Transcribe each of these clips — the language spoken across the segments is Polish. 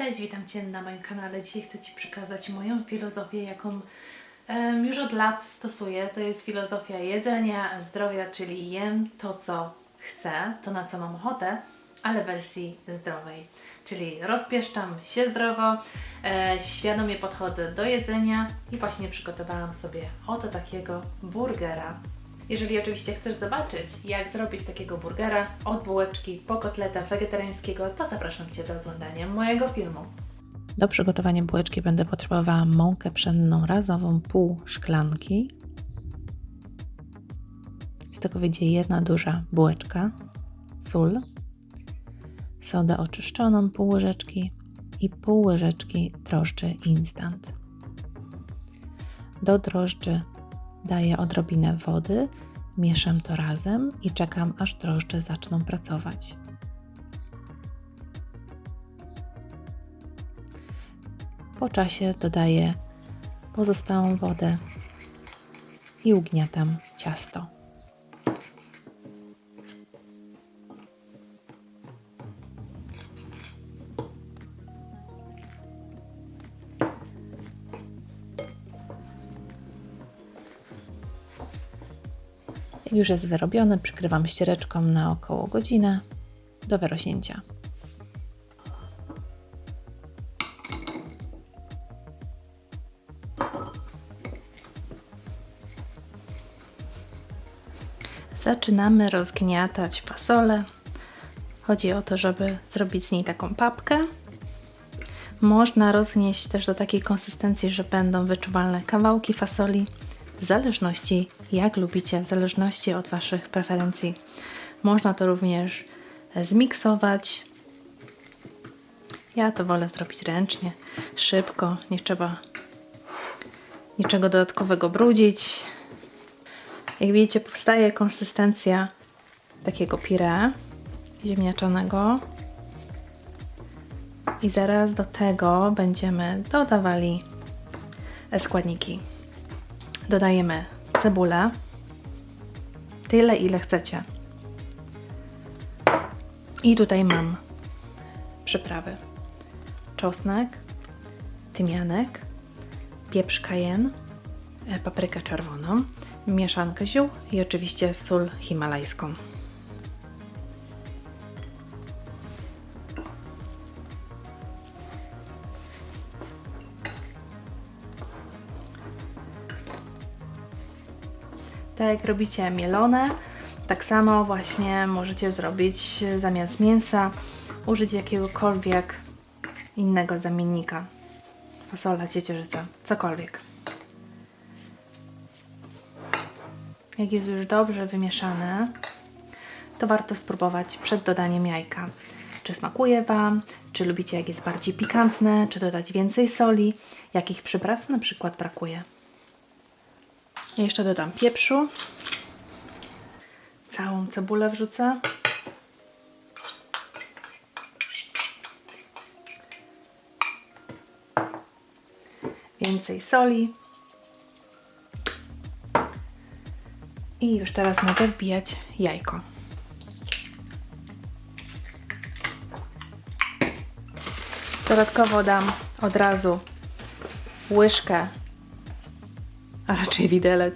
Cześć, witam Cię na moim kanale. Dzisiaj chcę Ci przekazać moją filozofię, jaką em, już od lat stosuję. To jest filozofia jedzenia, zdrowia, czyli jem to, co chcę, to na co mam ochotę, ale wersji zdrowej. Czyli rozpieszczam się zdrowo, e, świadomie podchodzę do jedzenia i właśnie przygotowałam sobie oto takiego burgera. Jeżeli oczywiście chcesz zobaczyć, jak zrobić takiego burgera od bułeczki po kotleta wegetariańskiego, to zapraszam Cię do oglądania mojego filmu. Do przygotowania bułeczki będę potrzebowała mąkę pszenną razową pół szklanki. Z tego wyjdzie jedna duża bułeczka, sól, sodę oczyszczoną pół łyżeczki i pół łyżeczki drożdży instant. Do drożdży daję odrobinę wody, mieszam to razem i czekam aż drożdże zaczną pracować. Po czasie dodaję pozostałą wodę i ugniatam ciasto. Już jest wyrobione, przykrywam ściereczką na około godzinę do wyrośnięcia. Zaczynamy rozgniatać fasolę. Chodzi o to, żeby zrobić z niej taką papkę. Można rozgnieść też do takiej konsystencji, że będą wyczuwalne kawałki fasoli, w zależności jak lubicie, w zależności od Waszych preferencji. Można to również zmiksować. Ja to wolę zrobić ręcznie, szybko, nie trzeba niczego dodatkowego brudzić. Jak widzicie, powstaje konsystencja takiego pire ziemniaczanego. I zaraz do tego będziemy dodawali składniki. Dodajemy cebulę, tyle ile chcecie. I tutaj mam przyprawy: czosnek, tymianek, pieprz cayenne, e, paprykę czerwoną, mieszankę ziół i oczywiście sól himalajską. Tak jak robicie mielone, tak samo właśnie możecie zrobić zamiast mięsa, użyć jakiegokolwiek innego zamiennika. Fasola, ciecierzyca, cokolwiek. Jak jest już dobrze wymieszane, to warto spróbować przed dodaniem jajka. Czy smakuje Wam, czy lubicie jak jest bardziej pikantne, czy dodać więcej soli, jakich przypraw na przykład brakuje. Jeszcze dodam pieprzu. Całą cebulę wrzucę. Więcej soli. I już teraz mogę wbijać jajko. Dodatkowo dam od razu łyżkę, a raczej widelec,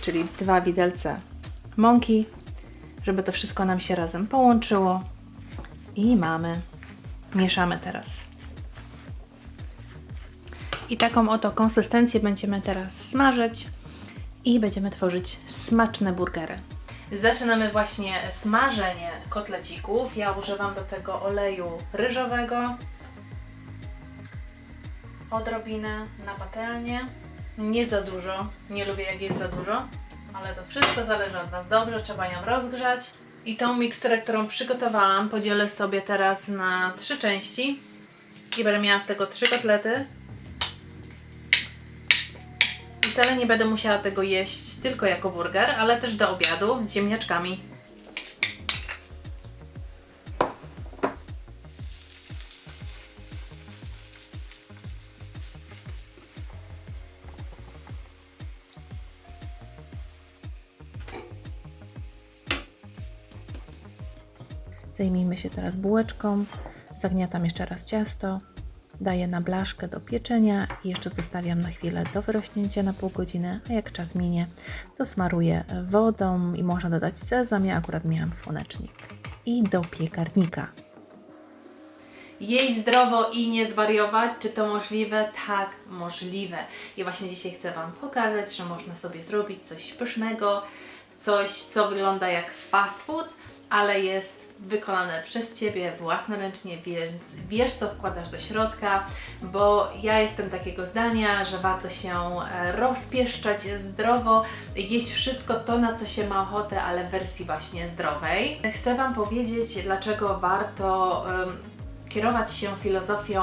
czyli dwa widelce mąki, żeby to wszystko nam się razem połączyło. I mamy. Mieszamy teraz. I taką oto konsystencję będziemy teraz smażyć i będziemy tworzyć smaczne burgery. Zaczynamy właśnie smażenie kotlecików. Ja używam do tego oleju ryżowego. Odrobinę na patelnię. Nie za dużo. Nie lubię jak jest za dużo. Ale to wszystko zależy od Was. Dobrze, trzeba ją rozgrzać. I tą miksturę, którą przygotowałam, podzielę sobie teraz na trzy części. I będę miała z tego trzy kotlety. I wcale nie będę musiała tego jeść tylko jako burger, ale też do obiadu z ziemniaczkami. Zajmijmy się teraz bułeczką. Zagniatam jeszcze raz ciasto, daję na blaszkę do pieczenia i jeszcze zostawiam na chwilę do wyrośnięcia na pół godziny, a jak czas minie, to smaruję wodą i można dodać sezam, ja akurat miałam słonecznik. I do piekarnika. Jeść zdrowo i nie zwariować, czy to możliwe? Tak, możliwe. I właśnie dzisiaj chcę Wam pokazać, że można sobie zrobić coś pysznego, coś, co wygląda jak fast food, ale jest wykonane przez Ciebie własnoręcznie, więc wiesz, co wkładasz do środka, bo ja jestem takiego zdania, że warto się e, rozpieszczać zdrowo, jeść wszystko to, na co się ma ochotę, ale w wersji właśnie zdrowej. Chcę Wam powiedzieć, dlaczego warto em, kierować się filozofią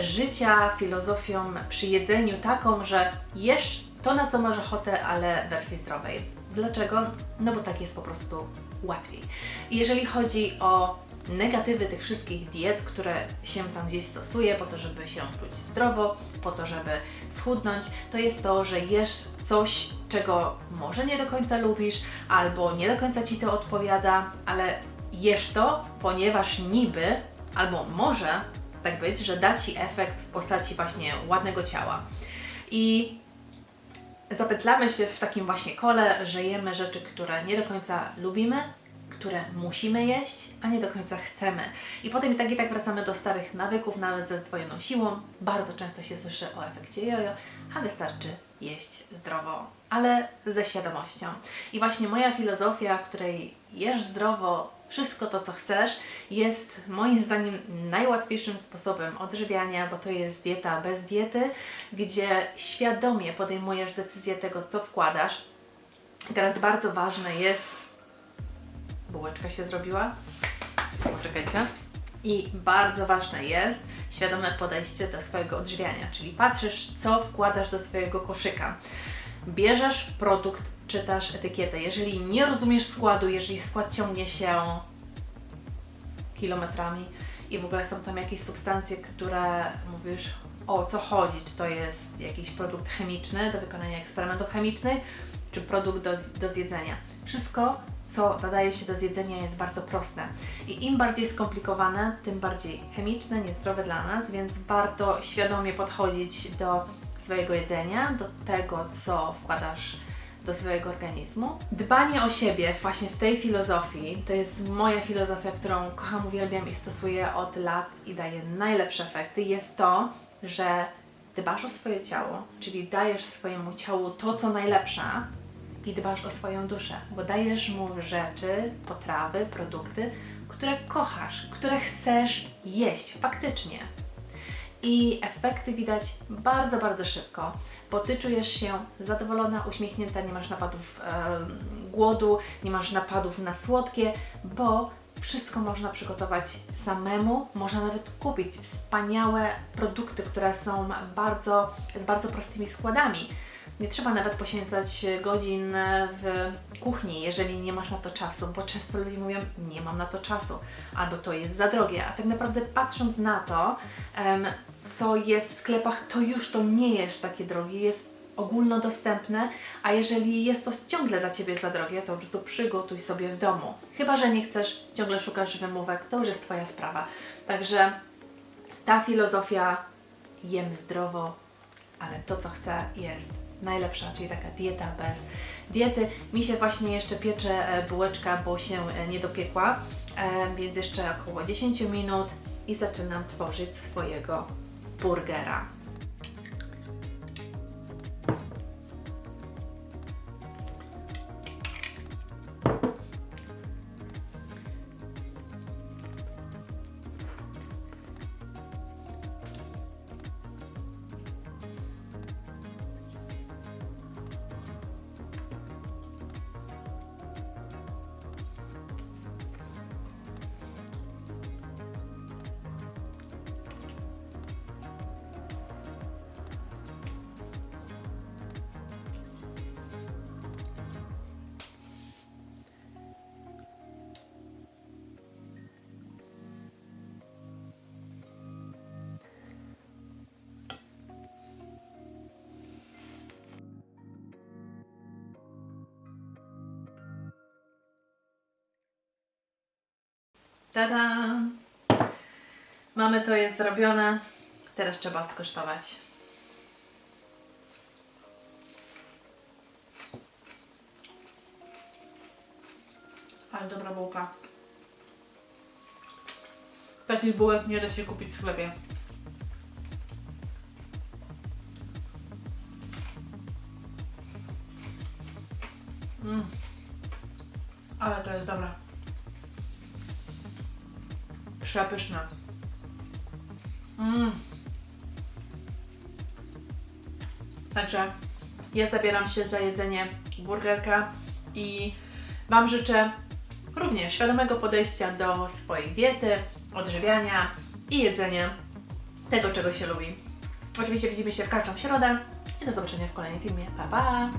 życia, filozofią przy jedzeniu taką, że jesz to, na co masz ochotę, ale w wersji zdrowej. Dlaczego? No bo tak jest po prostu łatwiej. I jeżeli chodzi o negatywy tych wszystkich diet, które się tam gdzieś stosuje po to, żeby się czuć zdrowo, po to, żeby schudnąć, to jest to, że jesz coś, czego może nie do końca lubisz, albo nie do końca Ci to odpowiada, ale jesz to, ponieważ niby, albo może tak być, że da Ci efekt w postaci właśnie ładnego ciała. I zapytlamy się w takim właśnie kole, że jemy rzeczy, które nie do końca lubimy, które musimy jeść, a nie do końca chcemy. I potem i tak i tak wracamy do starych nawyków, nawet ze zdwojoną siłą. Bardzo często się słyszy o efekcie jojo, a wystarczy jeść zdrowo, ale ze świadomością. I właśnie moja filozofia, której jesz zdrowo, wszystko to, co chcesz, jest moim zdaniem najłatwiejszym sposobem odżywiania, bo to jest dieta bez diety, gdzie świadomie podejmujesz decyzję tego, co wkładasz. Teraz bardzo ważne jest, bułeczka się zrobiła, poczekajcie, i bardzo ważne jest świadome podejście do swojego odżywiania, czyli patrzysz, co wkładasz do swojego koszyka. Bierzesz produkt, czytasz etykietę. Jeżeli nie rozumiesz składu, jeżeli skład ciągnie się kilometrami i w ogóle są tam jakieś substancje, które mówisz o co chodzi, czy to jest jakiś produkt chemiczny do wykonania eksperymentów chemicznych, czy produkt do, do zjedzenia. Wszystko, co nadaje się do zjedzenia jest bardzo proste i im bardziej skomplikowane, tym bardziej chemiczne, niezdrowe dla nas, więc warto świadomie podchodzić do swojego jedzenia, do tego, co wkładasz do swojego organizmu. Dbanie o siebie właśnie w tej filozofii, to jest moja filozofia, którą kocham, uwielbiam i stosuję od lat i daje najlepsze efekty, jest to, że dbasz o swoje ciało, czyli dajesz swojemu ciału to, co najlepsze i dbasz o swoją duszę, bo dajesz mu rzeczy, potrawy, produkty, które kochasz, które chcesz jeść faktycznie i efekty widać bardzo, bardzo szybko, bo Ty czujesz się zadowolona, uśmiechnięta, nie masz napadów em, głodu, nie masz napadów na słodkie, bo wszystko można przygotować samemu, można nawet kupić wspaniałe produkty, które są bardzo, z bardzo prostymi składami. Nie trzeba nawet poświęcać godzin w kuchni, jeżeli nie masz na to czasu, bo często ludzie mówią, nie mam na to czasu, albo to jest za drogie, a tak naprawdę patrząc na to, co jest w sklepach, to już to nie jest takie drogie, jest ogólnodostępne, a jeżeli jest to ciągle dla Ciebie za drogie, to po prostu przygotuj sobie w domu. Chyba, że nie chcesz, ciągle szukasz wymówek, to już jest Twoja sprawa. Także ta filozofia jem zdrowo, ale to co chcę jest najlepsza, czyli taka dieta bez diety. Mi się właśnie jeszcze piecze e, bułeczka, bo się e, nie dopiekła, e, więc jeszcze około 10 minut i zaczynam tworzyć swojego burgera. Tada! Mamy to, jest zrobione. Teraz trzeba skosztować. Ale dobra bułka. Takich bułek nie da się kupić w sklepie. Mm. Ale to jest dobre. Przepyszne. Mm. Także ja zabieram się za jedzenie burgerka i Wam życzę również świadomego podejścia do swojej diety, odżywiania i jedzenia tego, czego się lubi. Oczywiście widzimy się w każdą środę i do zobaczenia w kolejnym filmie. Pa, pa!